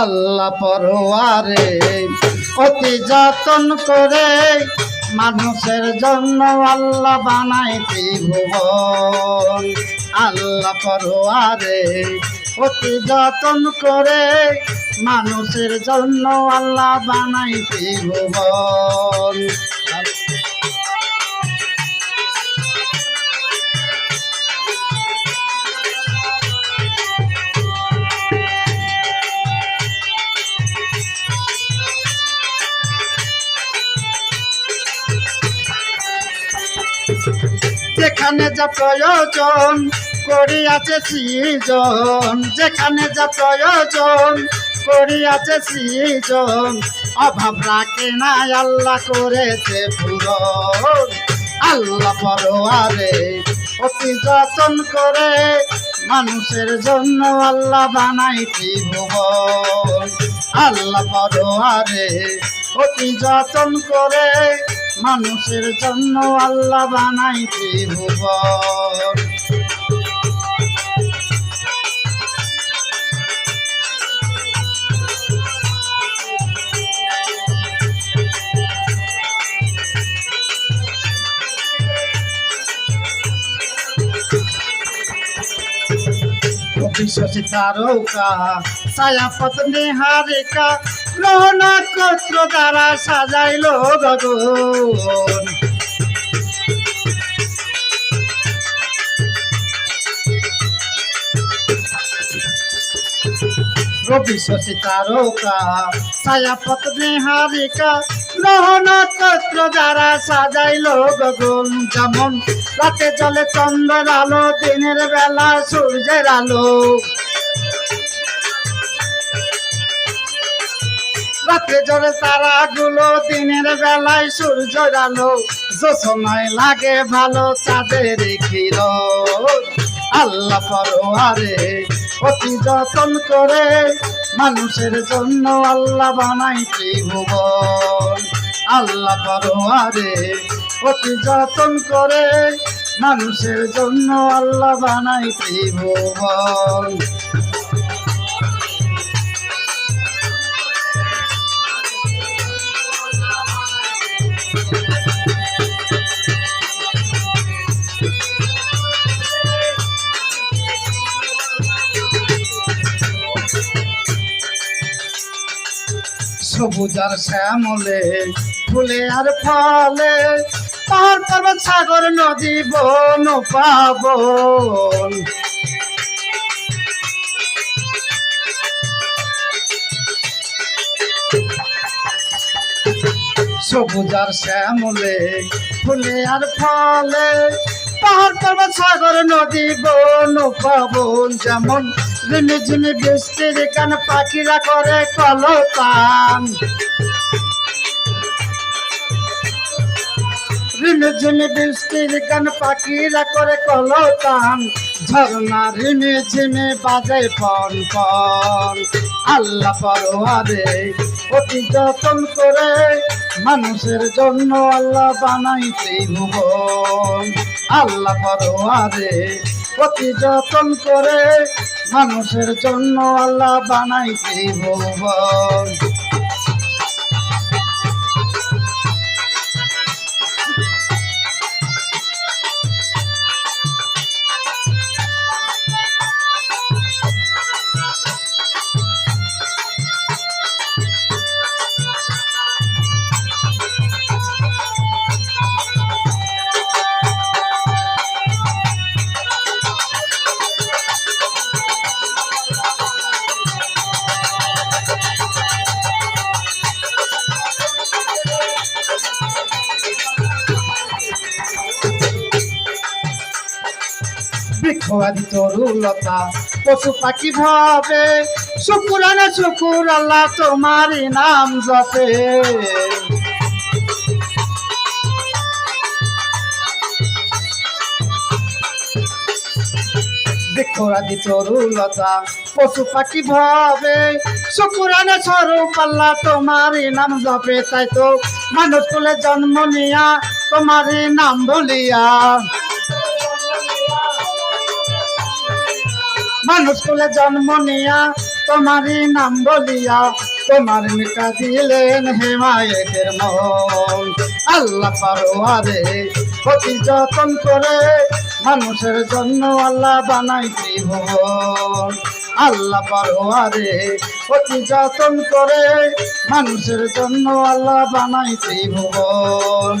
আল্লাহ পরোয়ারে, অতি যতন করে মানুষের জন্য আল্লাহ বানাইতে ভুবন। আল্লাহ পরোয়ারে, অতি যতন করে মানুষের জন্য আল্লাহ বানাইতে ভুবন। যেখানে যা প্রয়োজন করিয়াছে সৃজন, যেখানে যা প্রয়োজন করিয়াছে সৃজন, অভাব রাখে না আল্লাহ করেছে পূরণ। আল্লাহ পরোয়ারে অতি যতন করে মানুষের জন্য আল্লাহ বানাইতি ভুবন। আল্লাহ পরোয়ারে অতি যতন করে মানুষের জন্য আল্লাহ বানাইছে ভুবন। বিশ্বসী তারকা ছায়াপথ নিহারিকা গ্রহ নক্ষত্র গগন রবি শশী তারকা যেমন। রাতে জলে চন্দ্রের আলো, দিনের বেলা সূর্যের আলো। রাতে জলে তারাগুলো দিনের বেলায় সূর্যের আলো। যোচনায় লাগে ভালো, চাঁদের কিরণ আল্লাহ পরোয়ারে অতি যতন করে মানুষের জন্য আল্লাহ বানাইতে ভুবন আল্লাহ পরোয়ারে অতি যতন করে মানুষের জন্য আল্লাহ বানাইতে ভুবন সবুজ আর শ্যামলে, ফুলে আর ফলে, পাহাড় পর্বত, সাগর, নদী, বন, পাবন। সবুজ আর শ্যামলে, ফুলে আর ফলে, পাহাড় পর্বত, সাগর নদী বন পাবন যেমন। ঝিমি ঝিমি বৃষ্টির কান পাখিরা করে কলতান। রিমি ঝিমি বৃষ্টির কান পাখিরা করে কলতান। ঝর্ণা রিমি ঝিমি বাজে পন পন আল্লাহ পরোয়ারে অতি যতন করে মানুষের জন্য আল্লাহ বানাইতে ভুবন আল্লাহ পরোয়ারে অতি যতন করে মানুষের জন্য আল্লাহ বানাইতে ভুবন। বৃক্ষবাদী তরুলতা পশু পাখি ভাবে শুকুরানা শুকুর, আল্লাহ তোমারই নাম জপে। বৃক্ষরাদি তরুলতা পশু পাখি ভাবে শুকুরানা স্বরূপ, আল্লাহ তোমারই নাম জপে। তাই তো মানুষ কুলে জন্ম নিয়া, তোমারই নাম বলিয়া। মানুষ কুলে জন্ম নিয়া, তোমারই নাম বলিয়া, তোমার মিটা দিলেন হেমায়েতের মন। আল্লাহ পারোয়ারে, অতি যতন করে মানুষের জন্য আল্লাহ বানাই ত্রিভুবন আল্লাহ পারোয়ারে, অতি যতন করে মানুষের জন্য আল্লাহ বানাই ত্রিভুবন